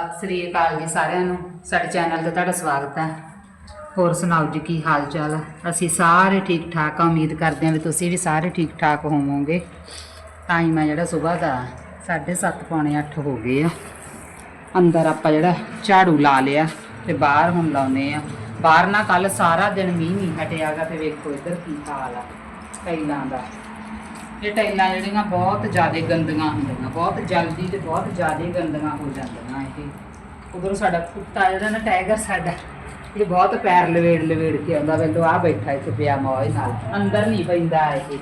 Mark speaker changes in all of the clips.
Speaker 1: ਸਤਿ ਸ੍ਰੀ ਅਕਾਲ ਜੀ ਸਾਰਿਆਂ ਨੂੰ। ਸਾਡੇ ਚੈਨਲ ਤੇ ਤੁਹਾਡਾ ਸਵਾਗਤ ਹੈ। ਹੋਰ ਸੁਣਾਓ ਜੀ, ਕੀ ਹਾਲ ਚਾਲ ਹੈ? ਅਸੀਂ ਸਾਰੇ ਠੀਕ ਠਾਕ ਆ ਉਮੀਦ ਕਰਦੇ ਹਾਂ ਵੀ ਤੁਸੀਂ ਵੀ ਸਾਰੇ ਠੀਕ ਠਾਕ ਹੋਵੋਗੇ ਟਾਈਮ ਆ ਜਿਹੜਾ ਸਵੇਰ ਦਾ 7:30 ਪੌਣੇ 8 ਹੋ ਗਏ ਆ। ਅੰਦਰ ਆਪਾਂ ਜਿਹੜਾ ਝਾੜੂ ਲਾ ਲਿਆ ਤੇ ਬਾਹਰ ਹੁਣ ਲਾਉਨੇ ਆ ਬਾਹਰ ਨਾ ਕੱਲ ਸਾਰਾ ਦਿਨ ਮੀਂਹ ਨਹੀਂ ਹਟਿਆਗਾ ਤੇ ਵੇਖੋ ਇੱਧਰ ਕੀ ਹਾਲ ਆ। ਟਾਈਲਾਂ ਦਾ। ਇਹ ਟਾਈਲਾਂ ਜਿਹੜੀਆਂ ਬਹੁਤ ਜ਼ਿਆਦਾ ਗੰਦੀਆਂ ਹੁੰਦੀਆਂ, ਬਹੁਤ ਜਲਦੀ ਤੇ ਬਹੁਤ ਜ਼ਿਆਦਾ ਗੰਦੀਆਂ ਹੋ ਜਾਂਦੀਆਂ। ਇਹ ਉਧਰੋਂ ਸਾਡਾ ਕੁੱਤਾ ਜਿਹੜਾ ਨਾ ਟਾਈਗਰ ਸਾਡਾ, ਇਹ ਬਹੁਤ ਪੈਰ ਲਵੇੜ ਲਵੇੜ ਕੇ ਆਉਂਦਾ ਵੇਲੋ ਆ ਬੈਠਾ ਇੱਥੇ ਪਿਆ ਮੌਜ ਨਾਲ। ਅੰਦਰ ਨਹੀਂ ਪੈਂਦਾ ਇਹ।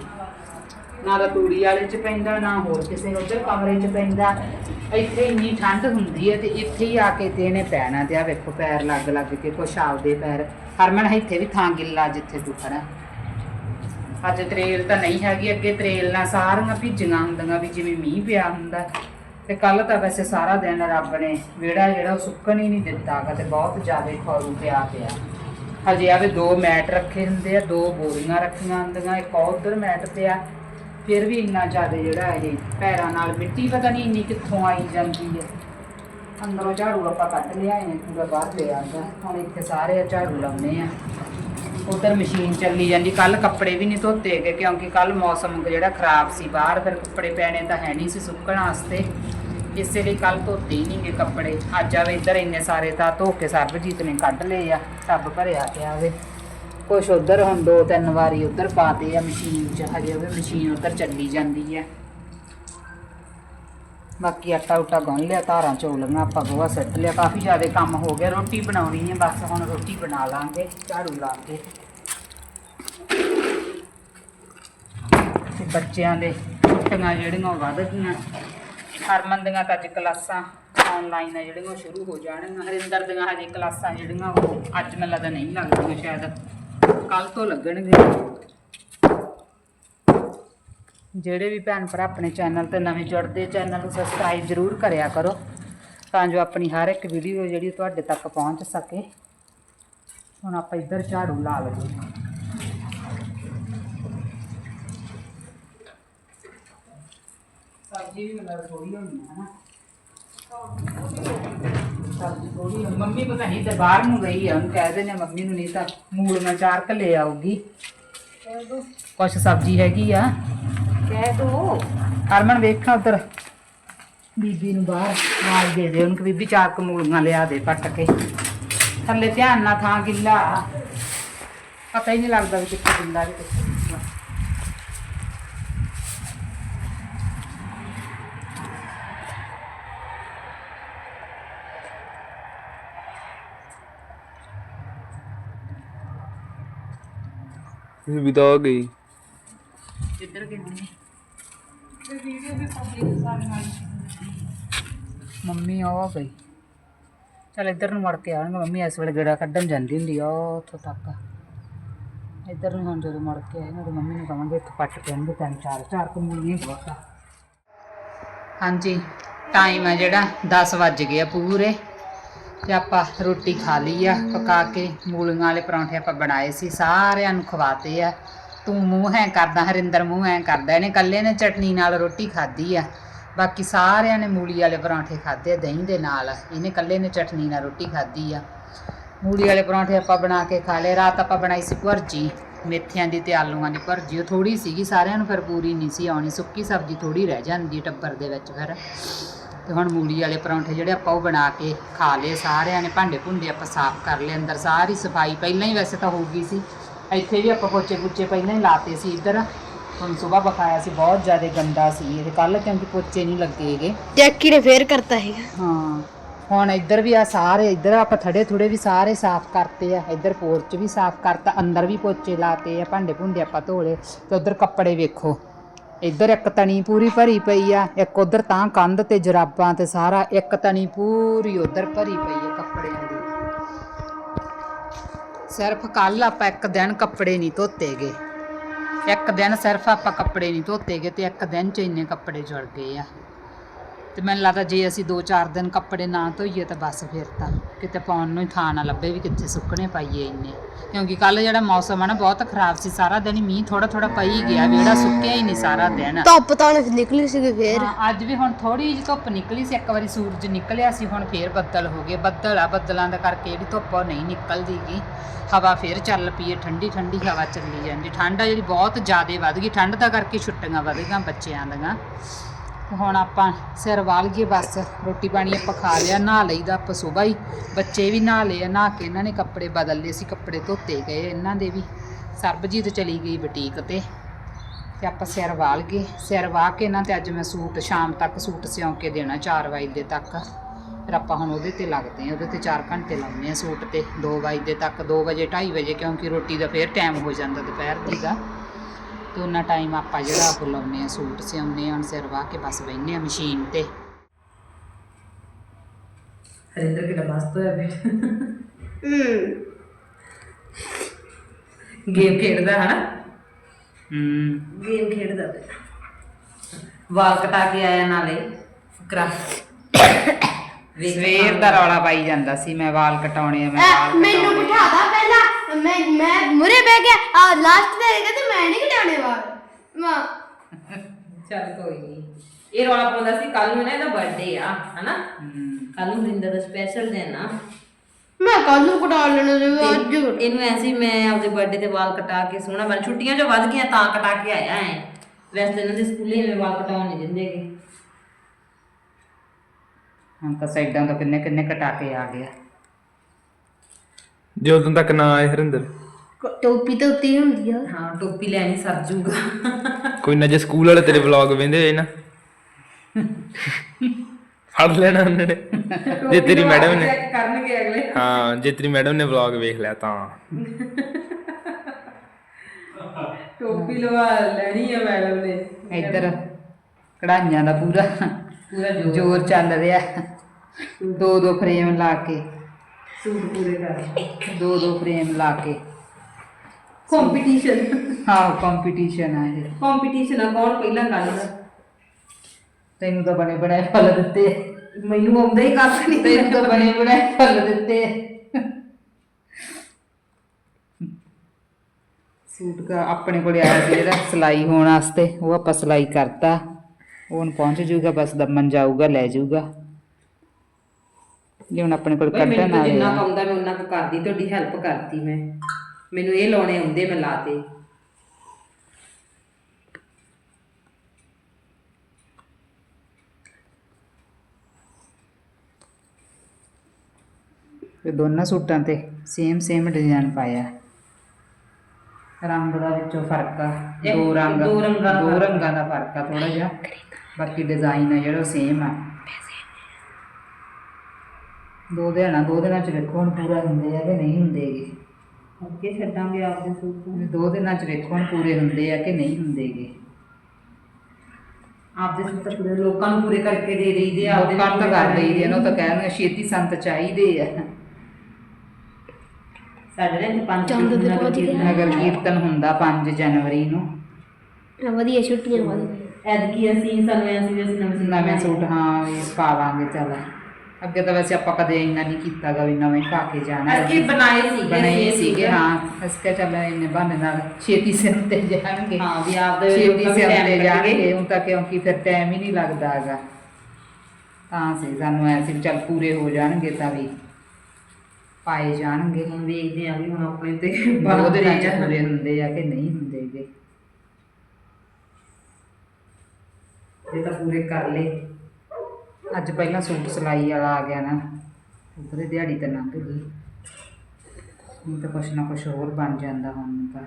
Speaker 1: ਨਾ ਤੂੜੀ ਵਾਲੇ ਚ ਪੈਂਦਾ, ਨਾ ਹੋਰ ਕਿਸੇ ਉਧਰ ਕਮਰੇ ਚ ਪੈਂਦਾ। ਇੱਥੇ ਇੰਨੀ ਠੰਡ ਹੁੰਦੀ ਹੈ ਤੇ ਇੱਥੇ ਹੀ ਆ ਕੇ ਤੇ ਇਹਨੇ ਪੈਣਾ ਤੇ ਆ ਵੇਖੋ ਪੈਰ ਲੱਗ ਲੱਗ ਕੇ, ਕੁਛ ਆਪਦੇ ਪੈਰ। ਹਰਮਨ ਇੱਥੇ ਵੀ ਥਾਂ ਗਿੱਲਾ ਜਿੱਥੇ ਤੂੰ ਖੜਾ। ਅੱਜ ਤਰੇਲ ਤਾਂ ਨਹੀਂ ਹੈਗੀ, ਅੱਗੇ ਤਰੇਲ ਨਾਲ ਸਾਰੀਆਂ ਭਿੱਜੀਆਂ ਹੁੰਦੀਆਂ ਵੀ ਜਿਵੇਂ ਮੀਂਹ ਪਿਆ ਹੁੰਦਾ। ਤੇ ਕੱਲ ਤਾਂ ਵੈਸੇ ਸਾਰਾ ਦਿਨ ਰੱਬ ਨੇ ਵਿਹੜਾ ਜਿਹੜਾ ਉਹ ਸੁੱਕਣ ਹੀ ਨਹੀਂ ਦਿੱਤਾ ਗਾ ਤੇ ਬਹੁਤ ਜ਼ਿਆਦਾ ਖੌਰੂ ਪਿਆ ਪਿਆ। ਹਜੇ ਆਵੇ ਦੋ ਮੈਟ ਰੱਖੇ ਹੁੰਦੇ ਆ, ਦੋ ਬੋਰੀਆਂ ਰੱਖੀਆਂ ਹੁੰਦੀਆਂ, ਇੱਕ ਉਧਰ ਮੈਟ ਪਿਆ। ਫਿਰ ਵੀ ਇੰਨਾ ਜ਼ਿਆਦਾ ਜਿਹੜਾ ਇਹ ਪੈਰਾਂ ਨਾਲ ਮਿੱਟੀ ਪਤਾ ਨਹੀਂ ਇੰਨੀ ਕਿੱਥੋਂ ਆਈ ਜਾਂਦੀ ਹੈ। ਅੰਦਰੋਂ ਝਾੜੂ ਆਪਾਂ ਕੱਢ ਲਿਆਏ ਨੇ, ਪੂਰਾ ਬਾਹਰ ਲੈ ਆਂਦਾ ਹੁਣ ਇੱਥੇ ਸਾਰੇ ਝਾੜੂ ਲਾਉਨੇ ਆ। ਉਧਰ ਮਸ਼ੀਨ ਚੱਲੀ ਜਾਂਦੀ ਕੱਲ ਕੱਪੜੇ ਵੀ ਨਹੀਂ ਧੋਤੇ ਗਏ ਕਿਉਂਕਿ ਕੱਲ ਮੌਸਮ ਜਿਹੜਾ ਖਰਾਬ ਸੀ, ਬਾਹਰ ਫਿਰ ਕੱਪੜੇ ਪੈਣੇ ਤਾਂ ਹੈ ਨਹੀਂ ਸੀ ਸੁੱਕਣ ਵਾਸਤੇ। ਇਸੇ ਲਈ ਕੱਲ ਧੋਤੇ ਹੀ ਨਹੀਂ ਗਏ ਕੱਪੜੇ। ਅੱਜ ਆਵੇ ਇੱਧਰ ਇੰਨੇ ਸਾਰੇ ਤਾਂ ਧੋ ਕੇ ਸਰਬਜੀਤ ਨੇ ਕੱਢ ਲਏ ਆ ਟੱਬ ਭਰਿਆ ਪਿਆ ਵੇ ਕੁਛ ਉਧਰ ਹੁਣ ਦੋ ਤਿੰਨ ਵਾਰੀ ਉਧਰ ਪਾਤੇ ਆ ਮਸ਼ੀਨ 'ਚ, ਹਜੇ ਉਹ ਮਸ਼ੀਨ ਉਧਰ ਚੱਲੀ ਜਾਂਦੀ ਆ। ਬਾਕੀ ਆਟਾ ਉਟਾ ਗੁੰਨ ਲਿਆ, ਧਾਰਾਂ ਚੋਲੀਆਂ ਆਪਾਂ ਗੋਹਾ ਸੱਟ ਲਿਆ, ਕਾਫੀ ਜ਼ਿਆਦਾ ਕੰਮ ਹੋ ਗਿਆ, ਰੋਟੀ ਬਣਾਉਣੀ ਹੈ ਬਸ ਹੁਣ ਰੋਟੀ ਬਣਾ ਲਾਂਗੇ, ਝਾੜੂ ਲਾਂਗੇ ਬੱਚਿਆਂ ਦੇ ਛੁੱਟੀਆਂ ਜਿਹੜੀਆਂ ਉਹ ਵੱਧ ਗਈਆਂ। ਹਰਮਨ ਦੀਆਂ ਤਾਂ ਅੱਜ ਕਲਾਸਾਂ ਆਨਲਾਈਨ ਆ ਜਿਹੜੀਆਂ, ਉਹ ਸ਼ੁਰੂ ਹੋ ਜਾਣਗੀਆਂ। ਹਰਿੰਦਰ ਦੀਆਂ ਹਜੇ ਕਲਾਸਾਂ ਜਿਹੜੀਆਂ, ਉਹ ਅੱਜ ਮੈਨੂੰ ਲੱਗਦਾ ਨਹੀਂ ਲੱਗਦੀਆਂ ਸ਼ਾਇਦ। ਕੱਲ ਤੋਂ ਲੱਗਣਗੀਆਂ। ਜਿਹੜੇ ਵੀ ਭੈਣ ਭਰਾ ਆਪਣੇ ਚੈਨਲ ਤੇ ਨਵੇਂ ਜੁੜਦੇ ਚੈਨਲ ਨੂੰ ਸਬਸਕ੍ਰਾਈਬ ਜ਼ਰੂਰ ਕਰਿਆ ਕਰੋ, ਤਾਂ ਜੋ ਆਪਣੀ ਹਰ ਇੱਕ ਵੀਡੀਓ ਜਿਹੜੀ ਤੁਹਾਡੇ ਤੱਕ ਪਹੁੰਚ ਸਕੇ। ਹੁਣ ਆਪਾਂ ਇੱਧਰ ਝਾੜੂ ਲਾ ਲਈਏ। ਸਬਜ਼ੀ ਵੀ ਮੈਨੂੰ ਥੋੜੀ ਹੋਣੀ ਹੈ ਨਾ। ਸਬਜ਼ੀ ਥੋੜੀ ਹੋਣੀ। ਮੰਮੀ ਪਤਾ ਨਹੀਂ ਤੇ ਬਾਹਰ ਨੂੰ ਗਈ ਆ ਉਹਨੂੰ ਕਹਿ ਦੇਣੇ ਮੰਮੀ ਨੂੰ ਨਹੀਂ ਤਾਂ ਮੂਲੀਆਂ ਚਾਰ ਕ ਲੈ ਆਊਗੀ। ਕੁਛ ਸਬਜ਼ੀ ਹੈਗੀ ਆ। ਕਹਿ ਦੋ। ਹਰਮਨ ਵੇਖਾਂ ਉਧਰ। ਬੀਬੀ ਨੂੰ ਬਾਹਰ ਦੇ ਦੇ ਉਹਨੂੰ ਕਿ ਬੀਬੀ ਚਾਰ ਕੁ ਮੂਲੀਆਂ ਲਿਆ ਦੇ ਪੱਟ ਕੇ। ਥੱਲੇ ਧਿਆਨ ਨਾਲ ਥਾਂ ਗਿੱਲਾ ਪਤਾ ਹੀ ਨਹੀਂ ਲੱਗਦਾ ਵੀ ਕਿੱਥੇ ਗਿੱਲਾ ਤੇ ਕਿੱਥੇ। ਸੁੱਕਾ।
Speaker 2: ਇਹ ਵੀ ਤਾਂ ਆ ਗਈ
Speaker 1: ਕਿੱਧਰ ਗਈ ਮੰਮੀ ਮੰਮੀ ਆ ਗਈ। ਚਲ ਇੱਧਰ ਨੂੰ ਮੁੜ ਕੇ ਆਉਣਗੇ। ਮੰਮੀ ਇਸ ਵੇਲੇ ਗੇੜਾ ਕੱਢਣ ਜਾਂਦੀ ਹੁੰਦੀ ਆ ਉਹ ਉੱਥੋਂ ਤੱਕ। ਇੱਧਰ ਨੂੰ ਹੁਣ ਜਦੋਂ ਮੁੜ ਕੇ ਆਏਗਾ ਤੇ ਮੰਮੀ ਨੂੰ ਕਹਾਂਗੇ ਇੱਥੇ ਪੱਟ ਕੇ ਆਣਗੇ ਤਿੰਨ ਚਾਰ ਚਾਰ ਕੁ ਮੂਲੀਆਂ ਹੀ ਬਹੁਤ ਆ ਹਾਂਜੀ ਟਾਈਮ ਹੈ ਜਿਹੜਾ 10 ਵੱਜ ਗਏ ਆ ਪੂਰੇ। ਤੇ ਆਪਾਂ ਰੋਟੀ ਖਾ ਲਈ ਆ, ਪਕਾ ਕੇ ਮੂਲੀਆਂ ਵਾਲੇ ਪਰੌਂਠੇ ਆਪਾਂ ਬਣਾਏ ਸੀ, ਸਾਰਿਆਂ ਨੂੰ ਖਵਾਤੇ ਆ। ਤੂੰ ਮੂੰਹ ਹੈ ਕਰਦਾ, ਹਰਿੰਦਰ ਮੂੰਹ ਹੈ ਕਰਦਾ, ਇਹਨੇ ਕੱਲੇ ਨੇ ਚਟਨੀ ਨਾਲ ਰੋਟੀ ਖਾਧੀ ਆ। ਬਾਕੀ ਸਾਰਿਆਂ ਨੇ ਮੂਲੀ ਵਾਲੇ ਪਰੌਂਠੇ ਖਾਧੇ ਦਹੀਂ ਦੇ ਨਾਲ, ਇਹਨੇ ਕੱਲੇ ਨੇ ਚਟਨੀ ਨਾਲ ਰੋਟੀ ਖਾਧੀ ਆ। ਮੂਲੀ ਵਾਲੇ ਪਰੌਂਠੇ ਆਪਾਂ ਬਣਾ ਕੇ ਖਾ ਲਏ, ਰਾਤ ਆਪਾਂ ਬਣਾਈ ਸੀ ਭੁਰਜੀ, ਮੇਥਿਆਂ ਦੀ ਤੇ ਆਲੂਆਂ ਦੀ ਭੁਰਜੀ, ਉਹ ਥੋੜੀ ਸੀਗੀ, ਸਾਰਿਆਂ ਨੂੰ ਫਿਰ ਪੂਰੀ ਨਹੀਂ ਸੀ ਆਉਣੀ, ਸੁੱਕੀ ਸਬਜ਼ੀ ਥੋੜੀ ਰਹਿ ਜਾਂਦੀ ਟੱਬਰ ਦੇ ਵਿੱਚ ਫਿਰ। ਤੇ ਹੁਣ ਮੂਲੀ ਵਾਲੇ ਪਰੌਂਠੇ ਜਿਹੜੇ ਆਪਾਂ ਉਹ ਬਣਾ ਕੇ ਖਾ ਲਏ ਸਾਰਿਆਂ ਨੇ ਭਾਂਡੇ ਭੁੰਡੇ ਆਪਾਂ ਸਾਫ਼ ਕਰ ਲਏ ਅੰਦਰ ਸਾਰੀ ਸਫ਼ਾਈ ਪਹਿਲਾਂ ਹੀ ਵੈਸੇ ਤਾਂ ਹੋ ਗਈ ਸੀ। ਇੱਥੇ ਵੀ ਆਪਾਂ ਪੋਚੇ ਪੁੱਚੇ ਪਹਿਲਾਂ ਹੀ ਲਾਤੇ ਸੀ ਇੱਧਰ। ਹੁਣ ਸਵੇਰ ਬਖਾਇਆ ਸੀ ਬਹੁਤ ਜ਼ਿਆਦਾ ਗੰਦਾ ਸੀ ਇਹ ਕੱਲ ਕਿਉਂਕਿ ਪੋਚੇ ਨਹੀਂ ਲੱਗੇਗੇ
Speaker 3: ਜੈਕੀ ਨੇ ਫੇਰ ਕਰਤਾ ਹੈਗਾ
Speaker 1: ਹਾਂ ਹੁਣ ਇੱਧਰ ਵੀ ਆ ਸਾਰੇ ਇੱਧਰ ਆਪਾਂ ਥੜੇ ਥੁੜੇ ਵੀ ਸਾਰੇ ਸਾਫ਼ ਕਰਤੇ ਆ। ਇੱਧਰ ਪੋਰਚ ਵੀ ਸਾਫ਼ ਕਰਤਾ ਅੰਦਰ ਵੀ ਪੋਚੇ ਲਾਤੇ ਆ ਭਾਂਡੇ ਭੁੰਡੇ ਆਪਾਂ ਧੋਲੇ ਤੇ ਉੱਧਰ ਕੱਪੜੇ ਵੇਖੋ। ਇੱਧਰ ਇੱਕ ਤਣੀ ਪੂਰੀ ਭਰੀ ਪਈ ਆ, ਇੱਕ ਉੱਧਰ ਤਾਂ ਕੰਧ ਤੇ ਜਰਾਬਾਂ ਤੇ ਸਾਰਾ, ਇੱਕ ਤਣੀ ਪੂਰੀ ਉੱਧਰ ਭਰੀ ਪਈ ਆ ਕੱਪੜਿਆਂ ਦੀ। ਸਿਰਫ ਕੱਲ ਆਪਾਂ ਇੱਕ ਦਿਨ ਕੱਪੜੇ ਨਹੀਂ ਧੋਤੇਗੇ ਇੱਕ ਦਿਨ ਸਿਰਫ ਆਪਾਂ ਕੱਪੜੇ ਨਹੀਂ ਧੋਤੇਗੇ ਤੇ ਇੱਕ ਦਿਨ ਚ ਇੰਨੇ ਕੱਪੜੇ ਜੁੜ ਗਏ ਆ। ਤੇ ਮੈਨੂੰ ਲੱਗਦਾ ਜੇ ਅਸੀਂ 2-4 ਦਿਨ ਕੱਪੜੇ ਨਾ ਧੋਈਏ ਤਾਂ ਬਸ ਫਿਰ ਤਾਂ ਕਿਤੇ ਪਾਉਣ ਨੂੰ ਹੀ ਥਾਂ ਨਾ ਲੱਭੇ ਵੀ ਕਿੱਥੇ ਸੁੱਕਣੇ ਪਾਈਏ ਇੰਨੇ। ਕਿਉਂਕਿ ਕੱਲ ਜਿਹੜਾ ਮੌਸਮ ਆ ਨਾ ਬਹੁਤ ਖਰਾਬ ਸੀ ਸਾਰਾ ਦਿਨ ਮੀਂਹ ਥੋੜਾ ਥੋੜਾ ਪਈ ਗਿਆ ਵਿਹੜਾ ਸੁੱਕਿਆ ਹੀ ਨਹੀਂ ਸਾਰਾ ਦਿਨ।
Speaker 3: ਧੁੱਪ ਤਾਂ ਨਿਕਲੀ ਸੀ ਫੇਰ।
Speaker 1: ਹਾਂ, ਅੱਜ ਵੀ ਹੁਣ ਥੋੜੀ ਜਿਹੀ ਧੁੱਪ ਨਿਕਲੀ ਸੀ ਇੱਕ ਵਾਰੀ ਸੂਰਜ ਨਿਕਲਿਆ ਸੀ ਹੁਣ ਫੇਰ ਬੱਦਲ ਹੋ ਗਏ। ਬੱਦਲ ਆ ਬੱਦਲਾਂ ਦਾ ਕਰਕੇ ਜਿਹੜੀ ਧੁੱਪ ਆ ਉਹ ਨਹੀਂ ਨਿਕਲਦੀਗੀ ਹਵਾ ਫੇਰ ਚੱਲ ਪਈ ਹੈ ਠੰਡੀ ਠੰਡੀ ਹਵਾ ਚੱਲੀ ਜਾਂਦੀ। ਠੰਡ ਆ ਜਿਹੜੀ ਬਹੁਤ ਜ਼ਿਆਦਾ ਵੱਧ ਗਈ ਠੰਡ ਦਾ ਕਰਕੇ ਛੁੱਟੀਆਂ ਵਧ ਗਈਆਂ ਬੱਚਿਆਂ ਦੀਆਂ। ਹੁਣ ਆਪਾਂ ਸਿਰ ਵਾਲ ਗਏ, ਬਸ ਰੋਟੀ ਪਾਣੀ ਆਪਾਂ ਖਾ ਲਿਆ, ਨਹਾ ਲਈਦਾ ਆਪਾਂ ਸੁਬਾਹ ਹੀ। ਬੱਚੇ ਵੀ ਨਹਾ ਲਏ ਆ, ਨਹਾ ਕੇ ਇਹਨਾਂ ਨੇ ਕੱਪੜੇ ਬਦਲ ਲਏ ਸੀ, ਕੱਪੜੇ ਧੋਤੇ ਗਏ ਇਹਨਾਂ ਦੇ ਵੀ। ਸਰਬਜੀਤ ਚਲੀ ਗਈ ਬੁਟੀਕ ਤੇ ਤੇ ਆਪਾਂ ਸਿਰ ਵਾਲ ਗਏ। ਸਿਰ ਵਾਹ ਕੇ ਨਾ ਤੇ ਅੱਜ ਮੈਂ ਸੂਟ, ਸ਼ਾਮ ਤੱਕ ਸੂਟ ਸਿਉਂ ਕੇ ਦੇਣਾ 4 ਵਜੇ ਤੱਕ। ਫਿਰ ਆਪਾਂ ਹੁਣ ਉਹਦੇ ਤੇ ਲੱਗਦੇ ਆ, ਉਹਦੇ ਤੇ 4 ਘੰਟੇ ਲਾਉਂਦੇ ਆ ਸੂਟ ਤੇ। 2 ਵਜੇ ਤੱਕ 2 ਵਜੇ 2:30 ਵਜੇ, ਕਿਉਂਕਿ ਰੋਟੀ ਦਾ ਫੇਰ ਟਾਈਮ ਹੋ ਜਾਂਦਾ ਦੁਪਹਿਰ ਦੀ ਦਾ। ਤੇ ਉਹਨਾਂ ਟਾਈਮ ਆਪਾਂ ਜਿਹੜਾ ਉਹ ਲਾਉਂਦੇ ਆ ਸੂਟ ਸਿਉਂਦੇ ਆ ਹੁਣ ਸਿਰ ਵਾਹ ਕੇ ਬਸ ਬੈਠਨੇ ਆ ਮਸ਼ੀਨ ਤੇ।
Speaker 2: ਹਰਿੰਦਰ ਕਿਹੜਾ ਮਸਤ ਹੋਇਆ ਬੇਟਾ
Speaker 3: ਹੂੰ।
Speaker 2: ਗੇਮ ਖੇਡਦਾ ਹੈ ਨਾ
Speaker 1: ਹੂੰ।
Speaker 2: ਗੇਮ ਖੇਡਦਾ ਬੇਟਾ ਵਾਲ ਕਟਾ ਕੇ ਆਇਆ ਨਾਲੇ ਕਰਾ
Speaker 1: ਸਵੇਰ ਦਾ ਰੌਲਾ ਪਾਈ ਜਾਂਦਾ ਸੀ ਮੈਂ ਵਾਲ ਕਟਾਉਣੇ ਆ ਮੈਂ ਵਾਲ
Speaker 3: ਮੈਨੂੰ
Speaker 1: ਕਟਾਉਣੇ ਆ।
Speaker 3: ਬਿਠਾਦਾ ਪਹਿਲਾਂ। ਮੈਂ ਮੈਂ ਮੁਰੇ ਬਹਿ ਗਿਆ। ਆ ਲਾਸਟ ਤੇ ਕਹਿੰਦੇ ਮੈਂ ਨਹੀਂ ਘਟਾਉਣੇ ਵਾਲ। ਮਾਂ
Speaker 2: ਚੱਲ ਕੋਈ ਨਹੀਂ ਇਹ ਰੌਲਾ ਪਾਉਂਦਾ ਸੀ ਕੱਲ ਨੂੰ ਨਾ ਇਹਦਾ ਬਰਥਡੇ ਆ ਹਨਾ? ਕੱਲ ਨੂੰ ਹਰਿੰਦਰ ਦਾ ਸਪੈਸ਼ਲ ਦਿਨ ਆ।
Speaker 3: ਮੈਂ ਕੱਲ ਨੂੰ ਕਟਾ ਲੈਣਾ ਮੈਂ ਅੱਜ।
Speaker 2: ਇਹਨੂੰ ਐਸੀ ਮੈਂ ਆਪਦੇ ਬਰਥਡੇ ਤੇ ਵਾਲ ਕਟਾ ਕੇ ਸੋਹਣਾ ਬਣ ਛੁੱਟੀਆਂ ਜੋ ਵੱਧ ਗਈਆਂ ਤਾਂ ਕਟਾ ਕੇ ਆਇਆ ਐ। ਵੈਸੇ ਇਹਨਾਂ ਦੇ ਸਕੂਲੇ ਐਵੇਂ ਵਾਲ ਕਟਾਉਣ ਨਹੀਂ ਦਿੰਦੇਗੇ
Speaker 1: ਹੁਣ ਤਾਂ ਸਾਈਡਾਂ ਤੋਂ ਕਿੰਨੇ ਕਿੰਨੇ ਕਟਾ ਕੇ ਆ ਗਿਆ।
Speaker 4: ਜੇ ਉਦੋਂ ਤੱਕ ਨਾ ਆਏ ਹਰਿੰਦਰ?
Speaker 3: ਟੋਪੀ ਤਾਂ ਉੱਤੇ ਹੀ ਹੁੰਦੀ ਆ।
Speaker 2: ਹਾਂ ਟੋਪੀ ਲੈਣੀ ਸਰ ਜੂਗਾ।
Speaker 4: ਕੋਈ ਨਾ ਜੇ ਸਕੂਲ ਵਾਲੇ ਤੇਰੇ ਵਲੌਗ ਵੇਂਦੇ ਹੋਏ ਨਾ। ਫੜ ਲੈਣਾ ਉਹਨਾਂ ਨੇ। ਜੇ ਤੇਰੀ ਮੈਡਮ ਨੇ
Speaker 2: ਕਰਨਗੇ ਅਗਲੇ।
Speaker 4: ਹਾਂ ਜੇ ਤੇਰੀ ਮੈਡਮ ਨੇ ਵਲੌਗ ਵੇਖ ਲਿਆ ਤਾਂ।
Speaker 2: ਟੋਪੀ ਲਵਾ ਲੈਣੀ ਆ ਮੈਡਮ ਨੇ।
Speaker 1: ਇੱਧਰ ਕਢਾਈਆਂ ਦਾ ਪੂਰਾ।
Speaker 2: ਪੂਰਾ ਜੋਰ।
Speaker 1: ਜ਼ੋਰ ਚੱਲ ਰਿਹਾ। ਦੋ ਦੋ ਫਰੇਮ ਲਾ ਕੇ।
Speaker 2: ਸੂਟ ਪੂਰੇ ਕਰ
Speaker 1: ਦੋ ਦੋ ਫਰੇਮ ਲਾ ਕੇ।
Speaker 2: ਕੰਪੀਟੀਸ਼ਨ
Speaker 1: ਹਾਂ ਕੰਪੀਟੀਸ਼ਨ ਆ ਇਹ।
Speaker 2: ਕੰਪੀਟੀਸ਼ਨ ਆ ਕੌਣ ਪਹਿਲਾਂ ਕਰਦਾ
Speaker 1: ਤੈਨੂੰ ਤਾਂ ਬਣੇ ਬਣਾਏ ਫਲ ਦਿੱਤੇ।
Speaker 2: ਮੈਨੂੰ ਆਉਂਦਾ ਹੀ ਕੱਖ ਨਹੀਂ।
Speaker 1: ਤੈਨੂੰ ਤਾਂ ਬਣੇ ਬਣਾਏ ਫਲ ਦਿੱਤੇ। ਸੂਟ ਦਾ ਆਪਣੇ ਕੋਲੇ ਆਇਆ ਸੀ ਜਿਹੜਾ ਸਿਲਾਈ ਹੋਣ ਵਾਸਤੇ। ਉਹ ਆਪਾਂ ਸਿਲਾਈ ਕਰਤਾ। ਉਹ ਹੁਣ ਪਹੁੰਚ ਜਾਊਗਾ ਬਸ ਦਮਨ ਜਾਊਗਾ ਲੈ ਜਾਊਗਾ ਜੇ ਹੁਣ ਆਪਣੇ ਕੋਲ
Speaker 2: ਬਈ ਮੈਨੂੰ
Speaker 1: ਕੱਢਣ
Speaker 2: ਤਾਂ
Speaker 1: ਵਾਲੇ
Speaker 2: ਜਿੰਨਾ
Speaker 1: ਆ।
Speaker 2: ਕੁ ਆਉਂਦਾ ਮੈਂ ਉਹਨਾਂ ਕੁ ਕਰਦੀ ਤੁਹਾਡੀ ਹੈਲਪ ਕਰਤੀ ਮੈਂ। ਮੈਨੂੰ ਇਹ ਲਾਉਣੇ ਆਉਂਦੇ ਮੈਂ ਲਾਤੇ
Speaker 1: ਤੇ। ਦੋਨਾਂ ਸੂਟਾਂ ਤੇ ਸੇਮ ਸੇਮ ਡਿਜ਼ਾਈਨ ਪਾਇਆ। ਰੰਗ ਦਾ ਵਿੱਚੋਂ ਫ਼ਰਕ ਆ
Speaker 2: ਇੱਕ-
Speaker 1: ਦੋ ਰੰਗ
Speaker 2: ਦੋ ਰੰਗਾਂ ਦਾ
Speaker 1: ਦੋ
Speaker 2: ਫ਼ਰਕ।
Speaker 1: ਰੰਗਾਂ ਦਾ ਫ਼ਰਕ ਆ ਥੋੜਾ ਜਿਹਾ। ਬਾਕੀ ਡਿਜ਼ਾਈਨ ਆ ਜਿਹੜਾ ਸੇਮ ਆ। ਦੋ ਦਿਨਾਂ ਦੋ ਦਿਨਾਂ ਚ ਵੇਖੋ ਹੁਣ ਪੂਰਾ ਹੁੰਦੇ ਆ ਕਿ ਨਹੀਂ ਹੁੰਦੇਗੇ
Speaker 2: ਅੱਗੇ ਛੱਡਾਂਗੇ ਆਪਦੇ ਸੂਟ ਨੂੰ।
Speaker 1: ਦੋ ਦਿਨਾਂ ਚ ਵੇਖੋ ਹੁਣ ਪੂਰੇ ਹੁੰਦੇ ਆ ਕਿ ਨਹੀਂ ਹੁੰਦੇਗੇ
Speaker 2: ਆਪਦੇ ਸੂਟ ਤਾਂ ਪੂਰੇ ਲੋਕਾਂ ਨੂੰ ਪੂਰੇ ਕਰਕੇ ਦੇ ਦੇਈਦੇ ਆ ਆਪਦੇ
Speaker 1: ਲੋਕਾਂ ਨੂੰ ਤਾਂ ਕਰ ਲਈਦੇ ਆ ਨਾ ਉਹ ਤਾਂ ਕਹਿਣਗੇ ਛੇਤੀ ਸੰਤ ਚਾਹੀਦੇ ਆ।
Speaker 2: ਸਾਡੇ ਇੱਥੇ ਪੰਜ
Speaker 3: ਚੰਦ ਦੇ
Speaker 2: ਨਗਰ
Speaker 3: ਪਹੁੰਚ ਗਏ।
Speaker 2: ਕੀਰਤਨ
Speaker 1: ਨਗਰ ਕੀਰਤਨ ਹੁੰਦਾ 5 ਜਨਵਰੀ ਨੂੰ।
Speaker 3: ਆ ਵਧੀਆ ਛੁੱਟੀਆਂ ਵਾਲੀ
Speaker 2: ਐਤਕੀ ਅਸੀਂ ਸਾਨੂੰ ਐਂ ਸੀ ਵੀ ਅਸੀਂ ਨਵੇਂ
Speaker 1: ਨਵੇਂ ਸੂਟ ਹਾਂ ਇਹ ਪਾ ਲਾਂਗੇ ਚੱਲ। ਅੱਗੇ ਤਾਂ ਵੈਸੇ ਆਪਾਂ ਕਦੇ ਇੰਨਾ ਨਹੀਂ ਕੀਤਾਗਾ ਵੀ ਨਵੇਂ ਪਾ ਕੇ ਜਾਣਾ
Speaker 2: ਐਤਕੀ ਬਣਾਏ ਸੀਗੇ
Speaker 1: ਬਣਾਏ
Speaker 2: ਅਸੀਂ
Speaker 1: ਸੀਗੇ ਹਾਂ। ਅਸੀਂ ਕਿਹਾ ਚੱਲ ਇੰਨੇ ਬਹਾਨੇ ਨਾਲ ਛੇਤੀ ਸਿਰ ਤੇ ਜਾਣਗੇ।
Speaker 2: ਹਾਂ ਵੀ ਆਪਦੇ
Speaker 1: ਛੇਤੀ ਸਿਰ ਤੇ ਜਾਣਗੇ। ਹੁਣ ਤਾਂ ਕਿਉਂਕਿ ਫਿਰ ਟਾਈਮ ਹੀ ਨਹੀਂ ਲੱਗਦਾ ਹੈਗਾ ਤਾਂ ਸੀ ਸਾਨੂੰ ਐ ਸੀ ਚੱਲ ਪੂਰੇ ਹੋ ਜਾਣਗੇ ਤਾਂ ਵੀ ਪਾਏ ਜਾਣਗੇ।
Speaker 2: ਹੁਣ ਵੇਖਦੇ ਆ ਵੀ ਹੁਣ ਆਪਣੇ ਤੇ ਆ।
Speaker 1: ਪੂਰੇ ਹੁੰਦੇ ਆ ਕਿ ਨਹੀਂ ਹੁੰਦੇਗੇ
Speaker 2: ਜੇ ਤਾਂ ਪੂਰੇ ਕਰ ਲਏ।
Speaker 1: ਅੱਜ ਪਹਿਲਾਂ ਸੂਟ ਸਿਲਾਈ ਵਾਲਾ ਆ ਗਿਆ ਨਾ। ਉਹਦੇ ਦਿਹਾੜੀ ਤੇ ਲੰਘ ਗਈ। ਹੁਣ ਤਾਂ ਕੁਛ ਨਾ ਕੁਛ ਹੋਰ ਬਣ ਜਾਂਦਾ ਹੁਣ ਤਾਂ।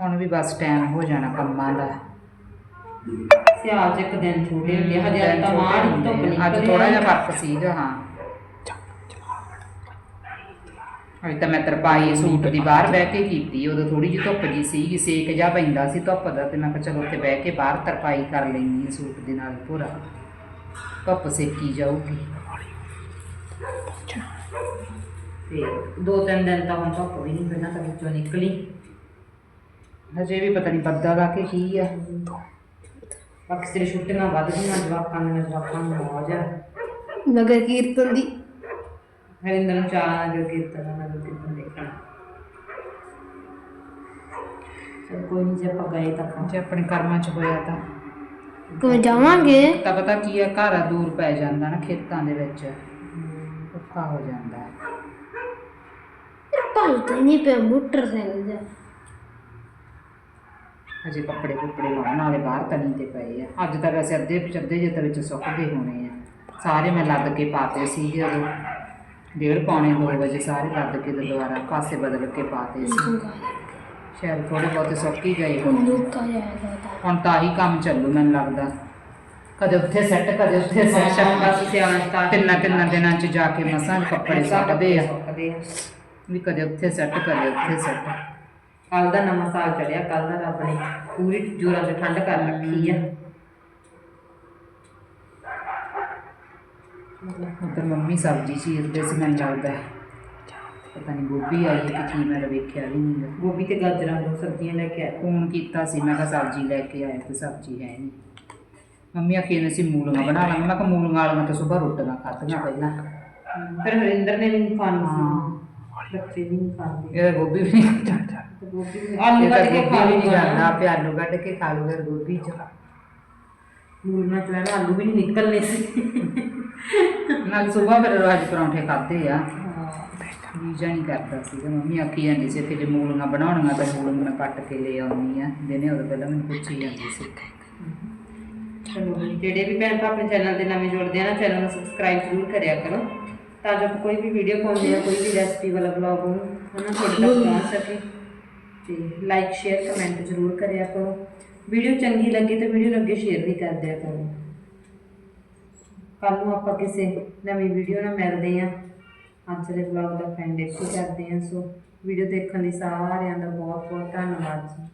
Speaker 1: ਹੁਣ ਵੀ ਬਸ ਟਾਈਮ ਹੋ ਜਾਣਾ ਕੰਮਾਂ ਦਾ।
Speaker 2: ਸਿਆਲ ਚ ਇੱਕ ਦਿਨ ਛੋਟੇ ਹੁੰਦੇ ਹਜੇ ਤਾਂ ਮਾੜ ਧੁੱਪ ਨਿਕਲ
Speaker 1: ਅੱਜ ਥੋੜਾ ਜਿਹਾ ਫ਼ਰਕ ਸੀਗਾ ਹਾਂ। ਅਜੇ ਤਾਂ ਮੈਂ ਤਰਪਾਈ ਸੂਟ ਦੀ ਬਾਹਰ ਬਹਿ ਕੇ ਕੀਤੀ ਉਦੋਂ ਥੋੜੀ ਜਿਹੀ ਧੁੱਪ ਜੀ ਸੀਗੀ ਸੇਕ ਜਾ ਪੈਂਦਾ ਸੀ ਧੁੱਪ ਦਾ ਤੇ ਮੈਂ ਕਿਹਾ ਚਲੋ ਉੱਥੇ ਬਹਿ ਕੇ ਬਾਹਰ ਤਰਪਾਈ ਕਰ ਲੈਣੀ ਸੂਟ ਦੇ ਨਾਲ ਪੂਰਾ ਧੁੱਪ ਸੇਕੀ ਜਾਊਗੀ।
Speaker 2: ਤੇ ਦੋ ਤਿੰਨ ਦਿਨ ਤਾਂ ਹੁਣ ਧੁੱਪ ਵੀ ਨਹੀਂ ਪਹਿਲਾਂ ਤਾਂ ਵਿੱਚੋਂ ਨਿਕਲੀ।
Speaker 1: ਹਜੇ ਵੀ ਪਤਾ ਨਹੀਂ ਬੱਦਲ ਆ ਕੇ ਕੀ ਆ।
Speaker 2: ਬਾਕੀ ਤੇਰੀ ਛੁੱਟੀਆਂ ਵੱਧ ਗਈਆਂ ਜਵਾਕਾਂ ਦੀਆਂ ਜਵਾਕਾਂ ਨੂੰ ਮੌਜ ਆ।
Speaker 3: ਨਗਰ ਕੀਰਤਨ ਦੀ।
Speaker 2: ਹਰਿੰਦਰ ਨੂੰ ਚਾਹ ਨਗਰ ਕੀਰਤਨ ਦਾ ਨਗਰ ਕੀਰਤਨ ਦੇਖਣਾ। ਚਲ ਕੋਈ ਨਹੀਂ ਜੇ ਆਪਾਂ ਗਏ ਤਾਂ
Speaker 1: ਜੇ ਆਪਣੇ ਕਰਮਾਂ 'ਚ ਹੋਇਆ ਤਾਂ।
Speaker 3: ਕਿਵੇਂ ਜਾਵਾਂਗੇ?
Speaker 1: ਤਾਂ ਪਤਾ ਕੀ ਹੈ ਘਰ ਆ ਦੂਰ ਪੈ ਜਾਂਦਾ ਨਾ ਖੇਤਾਂ ਦੇ ਵਿੱਚ। ਔਖਾ ਹੋ ਜਾਂਦਾ। ਹੈ
Speaker 3: ਭਾਈ ਤਾਂ ਨਹੀਂ ਪਿਆ ਮੋਟਰਸਾਈਕਲ
Speaker 1: ਅਜੇ ਕੱਪੜੇ ਕੁੱਪੜੇ ਲਾਉਣ ਵਾਲੇ ਬਾਹਰ ਤਣੀ ਤੇ ਪਏ ਆ। ਅੱਜ ਤਾਂ ਵੈਸੇ ਅੱਧੇ ਚੱਦੇ ਜੇ ਤਾਂ ਵਿੱਚ ਸੁੱਕਦੇ ਹੋਣੇ ਆ। ਸਾਰੇ ਮੈਂ ਲੱਦ ਕੇ ਪਾਤੇ ਸੀ ਜਦੋਂ ਡੇਢ ਪੌਣੇ 2 ਵਜੇ ਸਾਰੇ ਲੱਦ ਕੇ ਤੇ ਦੁਬਾਰਾ ਪਾਸੇ ਬਦਲ ਕੇ ਪਾਤੇ ਸੀ। ਸ਼ਾਇਦ ਥੋੜੇ ਬਹੁਤੇ ਸੁੱਕ ਹੀ ਗਏ ਹੋਣ
Speaker 3: ਲੋਕਾ ਜਾਏਗਾ
Speaker 1: ਹੁਣ ਤਾਂ ਆਹੀ ਕੰਮ ਚੱਲੂ ਮੈਨੂੰ ਲੱਗਦਾ। ਕਦੇ ਉੱਥੇ ਸੈੱਟ ਕਦੇ ਉੱਥੇ ਸੈੱਟ
Speaker 2: ਸਿਆਣਾ ਸਟਾਰਟ
Speaker 1: ਤਿੰਨਾਂ ਤਿੰਨਾਂ ਦਿਨਾਂ ਚ ਜਾ ਕੇ ਮਸਾਂ ਕੱਪੜੇ ਸੁੱਕਦੇ ਆ।
Speaker 2: ਸੁੱਕਦੇ ਆ।
Speaker 1: ਵੀ ਕਦੇ ਉੱਥੇ ਸੈੱਟ ਕਦੇ ਉੱਥੇ ਸੈੱਟ
Speaker 2: ਕੱਲ ਦਾ ਨਵਾਂ ਸਾਲ ਚੜਿਆ ਕੱਲ ਦਾ ਰੱਬ ਨੇ ਪੂਰੀ ਜੋਰਾਂ 'ਚ ਠੰਡ ਕਰ ਰੱਖੀ ਆ।
Speaker 1: ਉਧਰ ਮੰਮੀ ਸਬਜ਼ੀ ਚੀਰਦੇ ਸੀ ਮੈਨੂੰ ਲੱਗਦਾ। ਪਤਾ ਨਹੀਂ ਗੋਭੀ ਆਈ ਹੈ ਕਿ ਕੀ ਮੈਂ ਤਾਂ ਵੇਖਿਆ ਵੀ ਨਹੀਂ ਗਾ।
Speaker 2: ਗੋਭੀ ਤੇ ਗਾਜਰਾਂ ਦੋ ਸਬਜ਼ੀਆਂ ਲੈ ਕੇ
Speaker 1: ਫੋਨ ਕੀਤਾ ਸੀ। ਮੈਂ ਕਿਹਾ ਸਬਜ਼ੀ ਲੈ ਕੇ ਆਏ ਤੇ ਸਬਜ਼ੀ ਹੈ ਨਹੀਂ ਮੰਮੀ ਆਖੀ ਨੇ ਸੀ ਮੂਲੀਆਂ ਬਣਾ ਲਾਂਗੇ। ਮੈਂ ਕਿਹਾ ਮੂਲੀਆਂ ਵਾਲੀਆਂ ਤਾਂ ਸਵੇਰ ਰੋਟੀਆਂ ਖਾਧੀਆਂ ਪਹਿਲਾਂ।
Speaker 2: ਫਿਰ ਹਰਿੰਦਰ ਨੇ ਵੀ ਨਹੀਂ ਖਾਣੀ ਸੀ। ਬੱਚੇ ਵੀ ਨਹੀਂ ਖਾਂਦੇ।
Speaker 1: ਇਹ ਗੋਭੀ ਵੀ ਨਹੀਂ ਜਾਂਦਾ
Speaker 2: ਤੇ ਗੋਭੀ ਵੀ- ਆਲੂ ਕੱਟ ਕੇ ਖਾ
Speaker 1: ਨਹੀਂ
Speaker 2: ਲਈ
Speaker 1: ਜਾਂਦਾ ਆਪੇ ਆਲੂ ਕੱਢ ਕੇ ਖਾ ਲੂਗਾ ਗੋਭੀ ਚ।
Speaker 2: ਮੂਲੀਆਂ ਚ ਐਵੇਂ ਆਲੂ ਵੀ ਨਹੀਂ ਨਿਕਲਨੇ ਸੀ
Speaker 1: ਨਾਲ ਸਵੇਰ ਫਿਰ ਰਾਜ ਪਰੌਂਠੇ ਖਾਦੇ ਆ। ਵੀਜ਼ਾ ਨਹੀਂ ਕਰਦਾ ਸੀ ਤੇ ਮੰਮੀ ਆਖੀ ਜਾਂਦੀ ਸੀ ਜੇ ਮੂਲੀਆਂ ਬਣਾਉਣੀਆਂ ਤਾਂ ਮੂਲੀਆਂ ਕੱਟ ਕੇ ਲੈ ਆਉਣੀ ਆ। ਦਿਨੇ ਉਦੋਂ ਪਹਿਲਾਂ ਮੈਨੂੰ ਪੁੱਛੀ ਜਾਂਦੀ ਸੀ।
Speaker 2: ਚਲੋ ਜੀ, ਜਿਹੜੇ ਵੀ ਭੈਣ ਭਰਾ ਆਪਣੇ ਚੈਨਲ ਦੇ ਨਵੇਂ ਜੁੜਦੇ ਆ ਨਾ ਚੈਨਲ ਨੂੰ ਸਬਸਕ੍ਰਾਈਬ ਜ਼ਰੂਰ ਕਰਿਆ ਕਰੋ। ਤਾਂ ਜੋ ਕੋਈ ਵੀ ਵੀਡੀਓ ਪਾਉਂਦੇ ਆ ਕੋਈ ਵੀ ਰੈਸਪੀ ਵਾਲਾ ਬਲੌਗ ਨੂੰ ਹਨਾ ਤੁਹਾਡੇ ਤੱਕ ਪਹੁੰਚ ਸਕੇ। ਤੇ ਲਾਈਕ ਸ਼ੇਅਰ ਕਮੈਂਟ ਜ਼ਰੂਰ ਕਰਿਆ ਕਰੋ। ਵੀਡੀਓ ਚੰਗੀ ਲੱਗੇ ਤਾਂ ਵੀਡੀਓ ਨੂੰ ਅੱਗੇ ਸ਼ੇਅਰ ਵੀ ਕਰ ਦਿਆ ਕਰੋ। ਕੱਲ ਨੂੰ ਆਪਾਂ ਕਿਸੇ ਨਵੀਂ ਵੀਡੀਓ ਨਾਲ ਮਿਲਦੇ ਆ। ਅੱਜ ਦੇ ਵਲੌਗ ਦਾ ਫੈਂਡ ਇੱਥੇ ਕਰਦੇ ਹਾਂ। ਸੋ ਵੀਡੀਓ ਦੇਖਣ ਲਈ ਸਾਰਿਆਂ ਦਾ ਬਹੁਤ ਬਹੁਤ ਧੰਨਵਾਦ ਜੀ।